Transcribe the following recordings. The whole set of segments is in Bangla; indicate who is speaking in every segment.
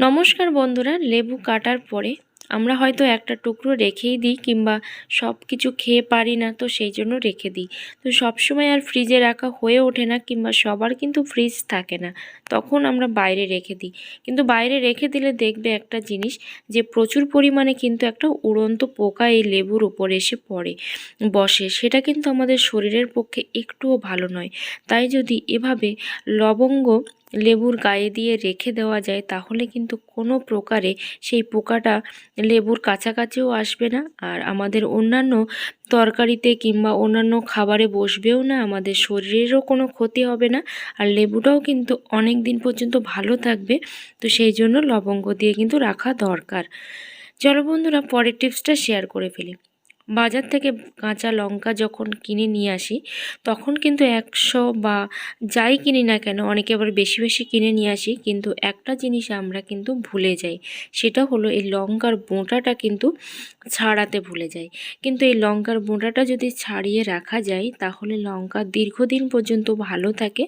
Speaker 1: নমস্কার বন্ধুরা লেবু কাটার পরে আমরা হয়তো একটা টুকরো রেখেই দিই কিংবা সব কিছু খেয়ে পারি না, তো সেই জন্য রেখে দিই। তো সব সময় আর ফ্রিজে রাখা হয়ে ওঠে না কিংবা সবার কিন্তু ফ্রিজ থাকে না, তখন আমরা বাইরে রেখে দিই। কিন্তু বাইরে রেখে দিলে দেখবে একটা জিনিস যে প্রচুর পরিমাণে কিন্তু একটা উড়ন্ত পোকা এই লেবুর উপরে এসে পড়ে, বসে। সেটা কিন্তু আমাদের শরীরের পক্ষে একটুও ভালো নয়। তাই যদি এভাবে লবঙ্গ লেবুর গায়ে দিয়ে রেখে দেওয়া যায়, তাহলে কিন্তু কোনো প্রকারে সেই পোকাটা লেবুর কাছাকাছিও আসবে না আর আমাদের অন্যান্য তরকারিতে কিংবা অন্যান্য খাবারে বসবেও না, আমাদের শরীরেরও কোনো ক্ষতি হবে না আর লেবুটাও কিন্তু অনেক দিন পর্যন্ত ভালো থাকবে। তো সেই জন্য লবঙ্গ দিয়ে কিন্তু রাখা দরকার। চলো বন্ধুরা, পরের টিপসটা শেয়ার করে ফেলি। বাজার থেকে কাঁচা লঙ্কা যখন কিনে নিয়ে আসি, তখন কিন্তু একশো বা যাই কিনি না কেন, অনেকে আবার বেশি বেশি কিনে নিয়ে আসি, কিন্তু একটা জিনিস আমরা কিন্তু ভুলে যাই, সেটা হলো এই লঙ্কার বোঁটাটা কিন্তু ছাড়াতে ভুলে যাই। কিন্তু এই লঙ্কার বোঁটাটা যদি ছাড়িয়ে রাখা যায়, তাহলে লঙ্কা দীর্ঘদিন পর্যন্ত ভালো থাকে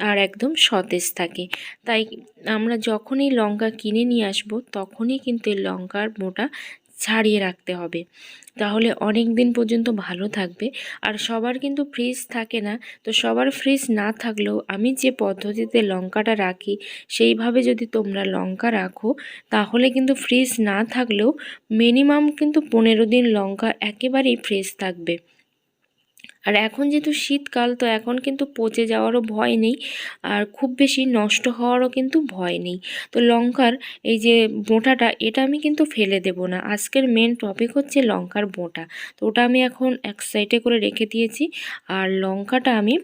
Speaker 1: আর একদম সতেজ থাকে। তাই আমরা যখনই লঙ্কা কিনে নিয়ে আসব, তখনই কিন্তু এই লঙ্কার বোঁটা ছাড়িয়ে রাখতে হবে। তাহলে অনেক দিন পর্যন্ত ভালো থাকবে। আর সবার কিন্তু ফ্রিজ থাকে না। তো সবার ফ্রিজ না থাকলেও আমি যে পদ্ধতিতে লঙ্কাটা রাখি, সেইভাবে যদি তোমরা লঙ্কা রাখো, তাহলে কিন্তু ফ্রিজ না থাকলেও মিনিমাম কিন্তু পনেরো দিন লঙ্কা একেবারেই ফ্রেশ থাকবে। আর এখন যেহেতু শীতকাল, তো এখন কিন্তু পচে যাওয়ারও ভয় নেই আর খুব বেশি নষ্ট হওয়ারও কিন্তু ভয় নেই। তো লঙ্কার এই যে বোঁটাটা, এটা আমি কিন্তু ফেলে দেব না। আজকের মেন টপিক হচ্ছে লঙ্কার বোঁটা। তো ওটা আমি এখন এক সাইডে করে রেখে দিয়েছি আর লঙ্কাটা আমি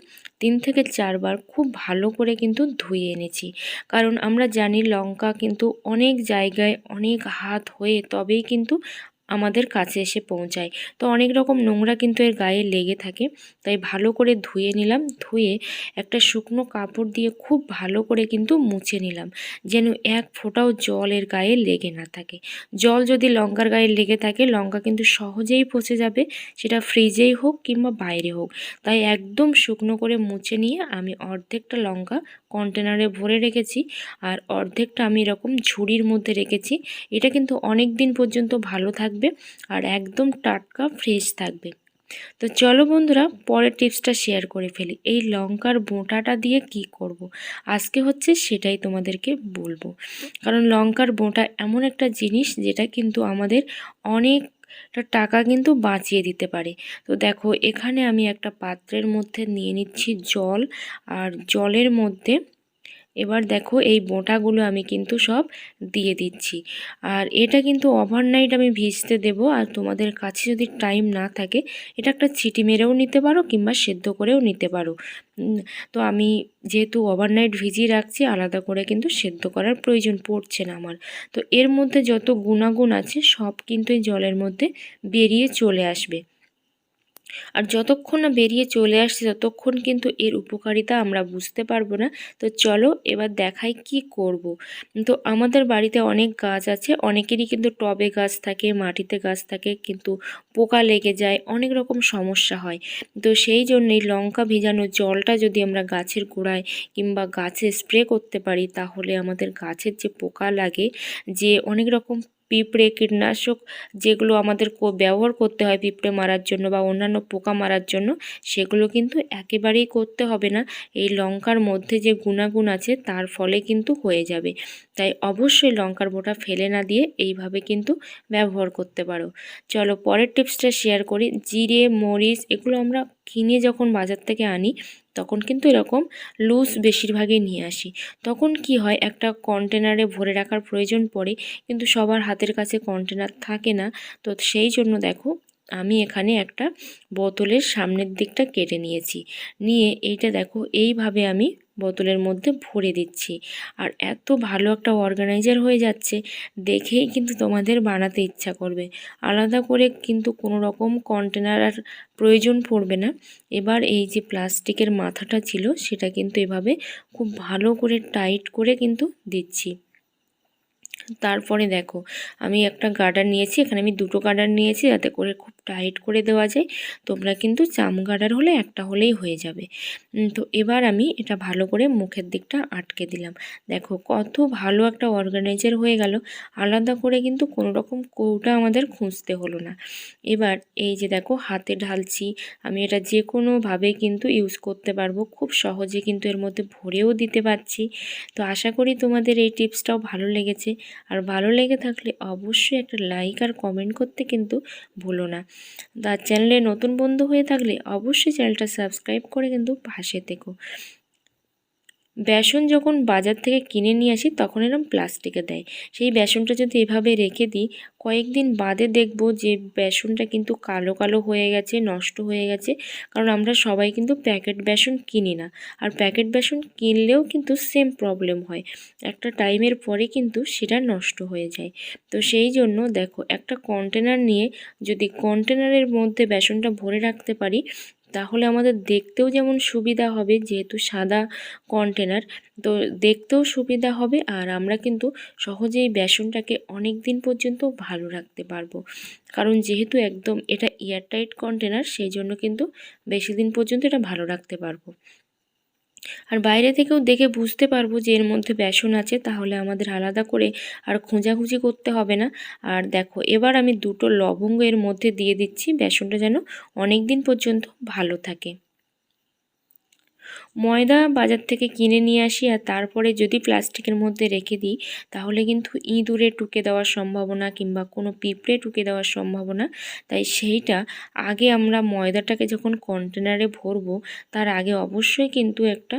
Speaker 1: তিন থেকে চারবার খুব ভালো করে কিন্তু ধুয়ে এনেছি। কারণ আমরা জানি লঙ্কা কিন্তু অনেক জায়গায় অনেক হাত হয়ে তবেই কিন্তু আমাদের কাছে এসে পৌঁছায়। তো অনেক রকম নোংরা কিন্তু এর গায়ে লেগে থাকে। তাই ভালো করে ধুয়ে নিলাম। ধুয়ে একটা শুকনো কাপড় দিয়ে খুব ভালো করে কিন্তু মুছে নিলাম। যেন এক ফোঁটাও জল এর গায়ে লেগে না থাকে। জল যদি লঙ্কার গায়ে লেগে থাকে, লঙ্কা কিন্তু সহজেই পচে যাবে। সেটা ফ্রিজেই হোক কিংবা বাইরে হোক। তাই একদম শুকনো করে মুছে নিয়ে আমি অর্ধেকটা লঙ্কা কন্টেনারে ভরে রেখেছি। আর অর্ধেকটা আমি এরকম ঝুড়ির মধ্যে রেখেছি। এটা কিন্তু অনেক দিন পর্যন্ত ভালো থাকবে আর একদম টাটকা ফ্রেশ থাকবে। তো চলো বন্ধুরা, পরের টিপসটা শেয়ার করে ফেলি। এই লঙ্কার বোঁটাটা দিয়ে কি করব। আজকে হচ্ছে সেটাই তোমাদেরকে বলব। কারণ লঙ্কার বোঁটা এমন একটা জিনিস যেটা কিন্তু আমাদের অনেক টাকা কিন্তু বাঁচিয়ে দিতে পারে। তো দেখো, এখানে আমি একটা পাত্রের মধ্যে নিয়ে নিচ্ছি জল, আর জলের মধ্যে এবার দেখো এই বোঁটাগুলো আমি কিন্তু সব দিয়ে দিচ্ছি। আর এটা কিন্তু ওভারনাইট আমি ভিজতে দেব। আর তোমাদের কাছে যদি টাইম না থাকে, এটা একটা ছিটি মেরেও নিতে পারো কিংবা সেদ্ধ করেও নিতে পারো। তো আমি যেহেতু ওভারনাইট ভিজিয়ে রাখছি, আলাদা করে কিন্তু সেদ্ধ করার প্রয়োজন পড়ছে না আমার। তো এর মধ্যে যত গুণাগুণ আছে, সব কিন্তু এই জলের মধ্যে বেরিয়ে চলে আসবে। আর যতক্ষণ না বেরিয়ে চলে আসছে, ততক্ষণ কিন্তু এর উপকারিতা আমরা বুঝতে পারব না তো চলো এবার দেখাই কি করব। তো আমাদের বাড়িতে অনেক গাছ আছে, অনেকেরই কিন্তু টবে গাছ থাকে, মাটিতে গাছ থাকে, কিন্তু পোকা লেগে যায়, অনেক রকম সমস্যা হয় তো সেই জন্যই লঙ্কা ভিজানো জলটা যদি আমরা গাছের গোড়ায় কিংবা গাছে স্প্রে করতে পারি, তাহলে আমাদের গাছের যে পোকা লাগে, যে অনেক রকম পিঁপড়ে, কীটনাশক যেগুলো আমাদের ব্যবহার করতে হয় পিঁপড়ে মারার জন্য বা অন্যান্য পোকা মারার জন্য, সেগুলো কিন্তু একেবারেই করতে হবে না। এই লঙ্কার মধ্যে যে গুণাগুণ আছে তার ফলে কিন্তু হয়ে যাবে। তাই অবশ্যই লঙ্কার বোটা ফেলে না দিয়ে এইভাবে কিন্তু ব্যবহার করতে পারো। চলো পরের টিপসটা শেয়ার করি। জিরে, মরিচ এগুলো আমরা কিনে যখন বাজার থেকে আনি তখন কিন্তু এরকম লুজ বেশিরভাগই নিয়ে আসি। তখন কি হয়, একটা কন্টেনারে ভরে রাখার প্রয়োজন পড়ে, কিন্তু সবার হাতের কাছে কন্টেনার থাকে না। তো সেই জন্য দেখো আমি এখানে একটা বোতলের সামনের দিকটা কেটে নিয়েছি। নিয়ে এইটা দেখো, এইভাবে আমি বোতলের মধ্যে ভরে দিচ্ছি। আর এত ভালো একটা অর্গানাইজার হয়ে যাচ্ছে, দেখেই কিন্তু তোমাদের বানাতে ইচ্ছা করবে। আলাদা করে কিন্তু কোনো রকম কন্টেনার আর প্রয়োজন পড়বে না। এবার এই যে প্লাস্টিকের মাথাটা ছিল, সেটা কিন্তু এভাবে খুব ভালো করে টাইট করে কিন্তু দিচ্ছি। তারপরে দেখো, আমি একটা গার্ডার নিয়েছি, এখানে আমি দুটো গার্ডার নিয়েছি, যাতে করে খুব টাইট করে দেওয়া যায়। তোমরা কিন্তু চামগাডার হলে একটা হলেই হয়ে যাবে। তো এবার আমি এটা ভালো করে মুখের দিকটা আটকে দিলাম। দেখো কত ভালো একটা অর্গানাইজার হয়ে গেল। আলাদা করে কিন্তু কোনো রকম কৌটা আমাদের খুঁজতে হলো না। এবার এই যে দেখো হাতে ঢালছি, আমি এটা যে কোনোভাবে কিন্তু ইউজ করতে পারব। খুব সহজে কিন্তু এর মধ্যে ভরেও দিতে পারছি। তো আশা করি তোমাদের এই টিপসটাও ভালো লেগেছে। আর ভালো লেগে থাকলে অবশ্যই একটা লাইক আর কমেন্ট করতে কিন্তু ভুলো না। তার চ্যানেলে নতুন বন্ধু হয়ে থাকলে অবশ্যই চ্যানেলটা সাবস্ক্রাইব করে কিন্তু পাশে থেকো। বেসন যখন বাজার থেকে কিনে নিয়ে আসি, তখন এরকম প্লাস্টিকে দেয়। সেই বেসনটা যদি এভাবে রেখে দিই, কয়েকদিন বাদে দেখব যে বেসনটা কিন্তু কালো কালো হয়ে গেছে, নষ্ট হয়ে গেছে। কারণ আমরা সবাই কিন্তু প্যাকেট বেসন কিনি না। আর প্যাকেট বেসন কিনলেও কিন্তু সেম প্রবলেম হয়। একটা টাইমের পরে কিন্তু সেটা নষ্ট হয়ে যায়। তো সেই জন্য দেখো, একটা কন্টেনার নিয়ে যদি কন্টেনারের মধ্যে বেসনটা ভরে রাখতে পারি তাহলে আমাদের দেখতেও যেমন সুবিধা হবে, যেহেতু সাদা কন্টেনার তো দেখতেও সুবিধা হবে আর আমরা কিন্তু সহজেই বেসনটাকে অনেক দিন পর্যন্ত ভালো রাখতে পারব। কারণ যেহেতু একদম এটা এয়ারটাইট কন্টেনার সেই জন্য কিন্তু বেশি দিন পর্যন্ত এটা ভালো রাখতে পারব। আর বাইরে থেকেও দেখে বুঝতে পারব যে এর মধ্যে বেসন আছে, তাহলে আমাদের আলাদা করে আর খোঁজাখুঁজি করতে হবে না। আর দেখো, এবার আমি দুটো লবঙ্গ এর মধ্যে দিয়ে দিচ্ছি। বেসনটা যেন অনেক দিন পর্যন্ত ভালো থাকে। ময়দা বাজার থেকে কিনে নিয়ে আসি আর তারপরে যদি প্লাস্টিকের মধ্যে রেখে দিই, তাহলে কিন্তু ইঁদুরে টুকে দেওয়ার সম্ভাবনা কিংবা কোনো পিঁপড়ে টুকে দেওয়ার সম্ভাবনা। তাই সেইটা আগে আমরা ময়দাটাকে যখন কন্টেনারে ভরবো, তার আগে অবশ্যই কিন্তু একটা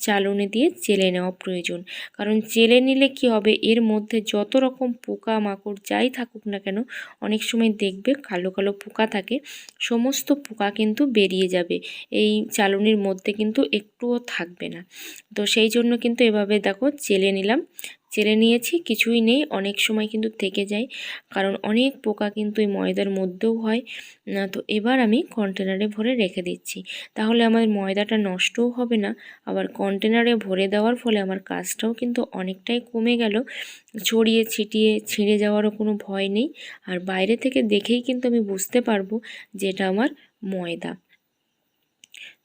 Speaker 1: চালনি দিয়ে চেলে নেওয়া প্রয়োজন। কারণ চেলে নিলে কি হবে? এর মধ্যে যত রকম পোকা মাকড় যাই থাকুক না কেন, অনেক সময় দেখবে কালো কালো পোকা থাকে, সমস্ত পোকা কিন্তু বেরিয়ে যাবে। এই চালনির মধ্যে কিন্তু একটুও থাকবে না। তো সেই জন্য কিন্তু এভাবে দেখো চেলে নিলাম। চেলে নিয়েছি, কিছুই নেই। অনেক সময় কিন্তু থেকে যায়, কারণ অনেক পোকা কিন্তু এই ময়দার মধ্যেও হয়। তো এবার আমি কন্টেনারে ভরে রেখে দিচ্ছি। তাহলে আমার ময়দাটা নষ্টও হবে না। আবার কন্টেনারে ভরে দেওয়ার ফলে আমার কাজটাও কিন্তু অনেকটাই কমে গেল। ছড়িয়ে ছিটিয়ে ছিঁড়ে যাওয়ারও কোনো ভয় নেই। আর বাইরে থেকে দেখেই কিন্তু আমি বুঝতে পারব যে এটা আমার ময়দা।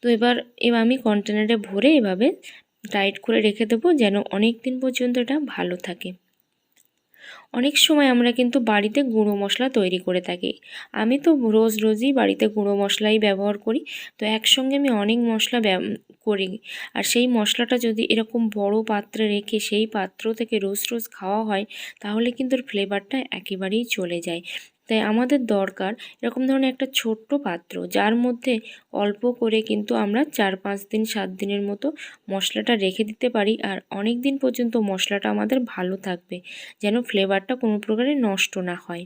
Speaker 1: তো এবার এবার আমি কন্টেনারে ভরে এভাবে টাইট করে রেখে দেবো যেন অনেক দিন পর্যন্ত এটা ভালো থাকে। অনেক সময় আমরা কিন্তু বাড়িতে গুঁড়ো মশলা তৈরি করে থাকি। আমি তো রোজ রোজই বাড়িতে গুঁড়ো মশলাই ব্যবহার করি। তো একসঙ্গে আমি অনেক মশলা করি। আর সেই মশলাটা যদি এরকম বড় পাত্রে রেখে সেই পাত্র থেকে রোজ রোজ খাওয়া হয়, তাহলে কিন্তু ফ্লেভারটা একেবারেই চলে যায়। তাই আমাদের দরকার এরকম ধরনের একটা ছোট্ট পাত্র, যার মধ্যে অল্প করে কিন্তু আমরা চার পাঁচ দিন, সাত দিনের মতো মশলাটা রেখে দিতে পারি। আর অনেক দিন পর্যন্ত মশলাটা আমাদের ভালো থাকবে, যেন ফ্লেভারটা কোনো প্রকারে নষ্ট না হয়।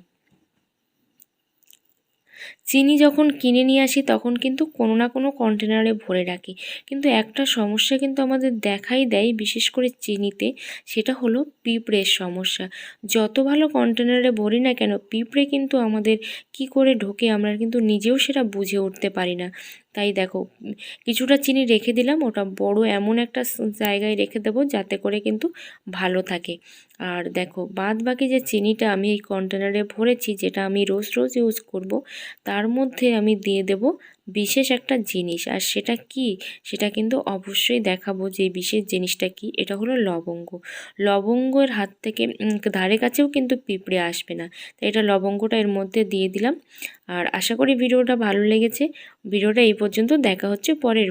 Speaker 1: চিনি যখন কিনে নিয়ে আসি, তখন কিন্তু কোনো না কোনো কন্টেনারে ভরে রাখি। কিন্তু একটা সমস্যা কিন্তু আমাদের দেখাই দেয়, বিশেষ করে চিনিতে, সেটা হলো পিঁপড়ের সমস্যা। যত ভালো কন্টেনারে ভরি না কেন, পিঁপড়ে কিন্তু আমাদের কি করে ঢোকে আমরা কিন্তু নিজেও সেটা বুঝে উঠতে পারি না। তাই দেখো, কিছুটা চিনি রেখে দিলাম, ওটা বড় এমন একটা জায়গায় রেখে দেবো যাতে করে কিন্তু ভালো থাকে। আর দেখো, বাদ বাকি যে চিনিটা আমি এই কন্টেনারে ভরেছি, যেটা আমি রোজ রোজ ইউজ করব, তার মধ্যে আমি দিয়ে দেব বিশেষ একটা জিনিস। আর সেটা কি? সেটা কিন্তু অবশ্যই দেখাবো যে বিশেষ জিনিসটা কি। এটা হলো লবঙ্গ। লবঙ্গের হাত থেকে ধারে কাছেও কিন্তু পিঁপড়ে আসবে না। তাই এটা লবঙ্গটা এর মধ্যে দিয়ে দিলাম। আর আশা করি ভিডিওটা ভালো লেগেছে। ভিডিওটা এই পর্যন্ত দেখা হচ্ছে পরের